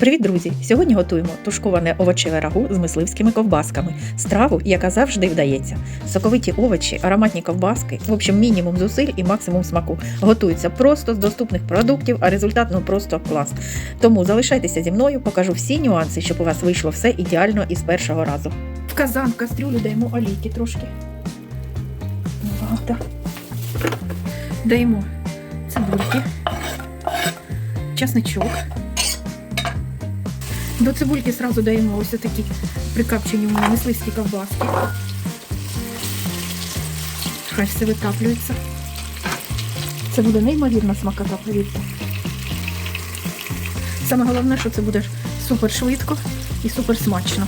Привіт, друзі! Сьогодні готуємо тушковане овочеве рагу з мисливськими ковбасками. Страву, яка завжди вдається. Соковиті овочі, ароматні ковбаски, в общем, мінімум зусиль і максимум смаку. Готуються просто з доступних продуктів, а результат ну просто клас. Тому залишайтеся зі мною, покажу всі нюанси, щоб у вас вийшло все ідеально і з першого разу. В казан, в кастрюлю даємо олійки трошки. Багато. Даємо цибульки, часничок. До цибульки сразу даємо ось такі прикапчені у мене мисливські ковбаски. Хай все витаплюється. Це буде неймовірна смакота, повірте. Саме головне, що це буде супер швидко і супер смачно.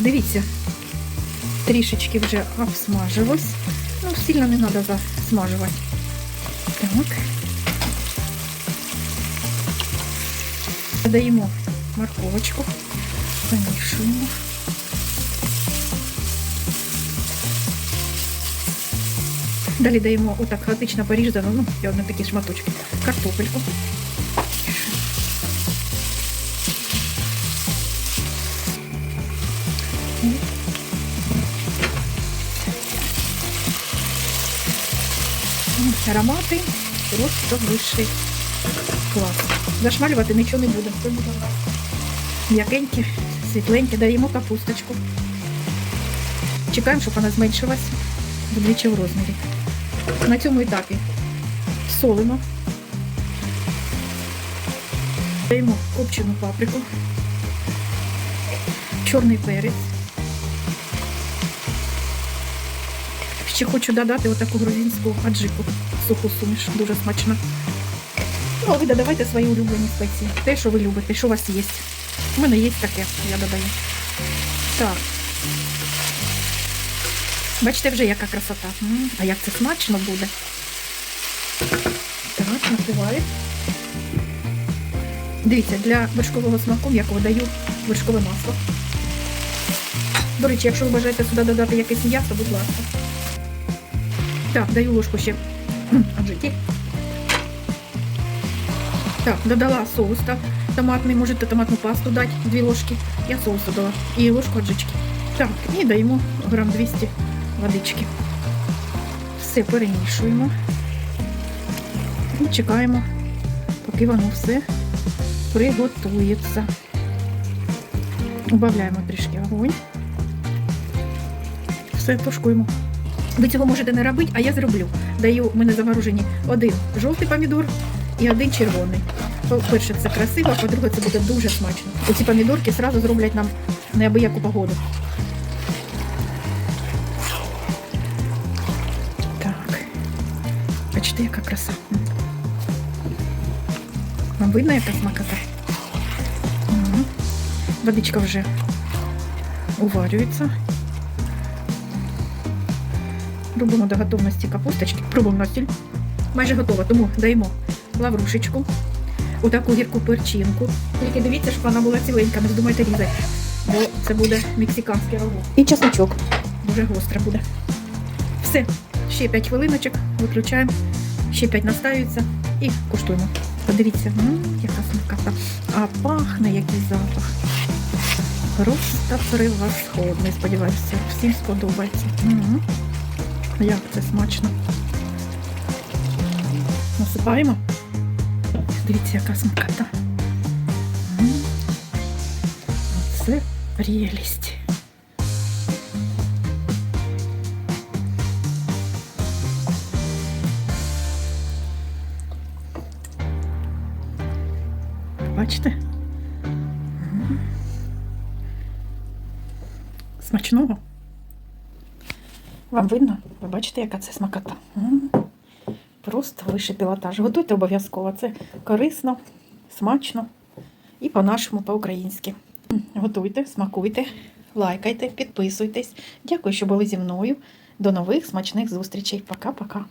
Дивіться, трішечки вже обсмажилось. Ну, сильно не треба засмажувати. Так. Додаємо морковочку, замішуємо. Далі даємо отак хаотично порізану, ну, і одне такі шматочки, картопельку. М, Аромати просто вищий клас. Зашмалювати нічого не будемо. Це буде у нас М'якенькі, світленькі, даємо капусточку. Чекаємо, щоб вона зменшилась вдвічі в розмірі. На цьому етапі солимо. Даємо копчену паприку, чорний перець. Ще хочу додати отаку грузинську аджику, суху суміш, дуже смачна. Ну, а ви додавайте свої улюблені спеції. Те, що ви любите, що у вас є. У мене є таке, я додаю. Так. Бачите, вже яка красота. А як це смачно буде. Так, накриваю. Дивіться, для вершкового смаку я даю вершкове масло. До речі, якщо ви бажаєте сюди додати якесь м'ясо, будь ласка. Так, даю ложку ще аджики. Так, додала соус так, томатний, можете томатну пасту дати, дві ложки. Я соус додала. І ложку аджички. Так, і даємо грам 200 водички. Все перемішуємо. І чекаємо, поки воно все приготується. Убавляємо трішки огонь. Все, тушкуємо. Ви цього можете не робити, а я зроблю. Даю в мене заморожені один жовтий помідор і один червоний. По-перше, це красиво, а по-друге, це буде дуже смачно. Оці помідорки одразу зроблять нам неабияку погоду. Так. Бачите, яка краса. Вам видно, яка смакота? Водичка вже уварюється. Робимо до готовності капусточки. Пробуємо стіль. Майже готова, тому даємо лаврушечку, отаку гірку перчинку. Тільки дивіться, щоб вона була ціленька, не здумайте різати, бо це буде мексиканський рагу. І чесночок. Дуже гостре буде. Все, ще 5 хвилиночок, виключаємо, ще 5 настаюється і куштуємо. Подивіться, м, яка смакота. А пахне який запах. Просто превосходний. Сподіваюся, всім сподобається. М. Як це смачно. Насипаємо. Дивіться, яка смакота. М. Це прелість. Бачите? Смачного. Вам видно? Ви бачите, яка це смакота? Просто вищий пілотаж. Готуйте обов'язково. Це корисно, смачно і по-нашому, по-українськи. Готуйте, смакуйте, лайкайте, підписуйтесь. Дякую, що були зі мною. До нових смачних зустрічей. Пока-пока.